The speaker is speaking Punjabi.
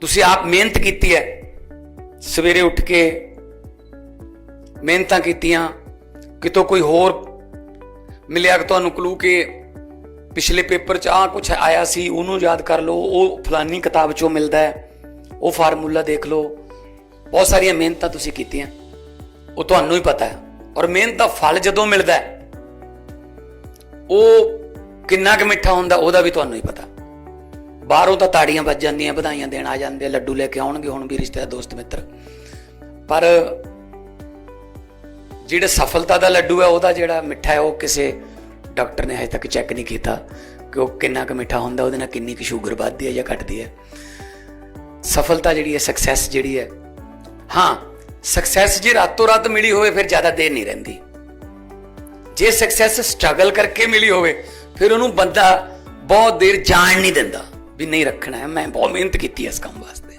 ਤੁਸੀਂ ਆਪ ਮਿਹਨਤ ਕੀਤੀ ਹੈ। ਸਵੇਰੇ ਉੱਠ ਕੇ ਮਿਹਨਤਾਂ ਕੀਤੀਆਂ। ਕਿਤੋਂ ਕੋਈ ਹੋਰ ਮਿਲਿਆ ਕਿ ਤੁਹਾਨੂੰ ਕਲੂ ਕਿ ਪਿਛਲੇ ਪੇਪਰ 'ਚ ਆ ਕੁਝ ਆਇਆ ਸੀ, ਉਹਨੂੰ ਯਾਦ ਕਰ ਲਓ। ਉਹ ਫਲਾਨੀ ਕਿਤਾਬ 'ਚੋਂ ਮਿਲਦਾ ਹੈ। ਉਹ ਫਾਰਮੂਲਾ ਦੇਖ ਲਓ। ਬਹੁਤ ਸਾਰੀਆਂ ਮਿਹਨਤਾਂ ਤੁਸੀਂ ਕੀਤੀਆਂ। ਉਹ ਤੁਹਾਨੂੰ ਹੀ ਪਤਾ ਹੈ। ਔਰ ਮਿਹਨਤ ਦਾ ਫਲ ਜਦੋਂ ਮਿਲਦਾ ਹੈ, ਉਹ ਕਿੰਨਾ ਕੁ ਮਿੱਠਾ ਹੁੰਦਾ, ਉਹਦਾ ਵੀ ਤੁਹਾਨੂੰ ਹੀ ਪਤਾ। ਬਾਹਰੋਂ ਤਾਂ ਤਾੜੀਆਂ ਵੱਜ ਜਾਂਦੀਆਂ ਵਧਾਈਆਂ ਦੇਣ ਆ ਜਾਂਦੇ ਆ, ਲੱਡੂ ਲੈ ਕੇ ਆਉਣਗੇ ਹੁਣ ਵੀ ਰਿਸ਼ਤੇਦਾਰ ਦੋਸਤ ਮਿੱਤਰ। ਪਰ ਜਿਹੜਾ ਸਫਲਤਾ ਦਾ ਲੱਡੂ ਹੈ ਉਹਦਾ ਜਿਹੜਾ ਮਿੱਠਾ ਹੈ ਉਹ ਕਿਸੇ ਡਾਕਟਰ ਨੇ ਅਜੇ ਤੱਕ ਚੈੱਕ ਨਹੀਂ ਕੀਤਾ ਕਿ ਉਹ ਕਿੰਨਾ ਕੁ ਮਿੱਠਾ ਹੁੰਦਾ ਉਹਦੇ ਨਾਲ ਕਿੰਨੀ ਕੁ ਸ਼ੂਗਰ ਵੱਧਦੀ ਹੈ ਜਾਂ ਘਟਦੀ ਹੈ। ਸਫਲਤਾ ਜਿਹੜੀ ਹੈ ਸਕਸੈਸ ਜਿਹੜੀ ਹੈ ਹਾਂ ਸਕਸੈਸ ਜੇ ਰਾਤੋਂ ਰਾਤ ਮਿਲੀ ਹੋਵੇ ਫਿਰ ਜ਼ਿਆਦਾ ਦੇਰ ਨਹੀਂ ਰਹਿੰਦੀ। ਜੇ ਸਕਸੈਸ ਸਟਰਗਲ ਕਰਕੇ ਮਿਲੀ ਹੋਵੇ ਫਿਰ ਉਹਨੂੰ ਬੰਦਾ ਬਹੁਤ ਦੇਰ ਜਾਣ ਨਹੀਂ ਦਿੰਦਾ। ਵੀ ਨਹੀਂ ਰੱਖਣਾ ਹੈ। ਮੈਂ ਬਹੁਤ ਮਿਹਨਤ ਕੀਤੀ ਹੈ ਇਸ ਕੰਮ ਵਾਸਤੇ।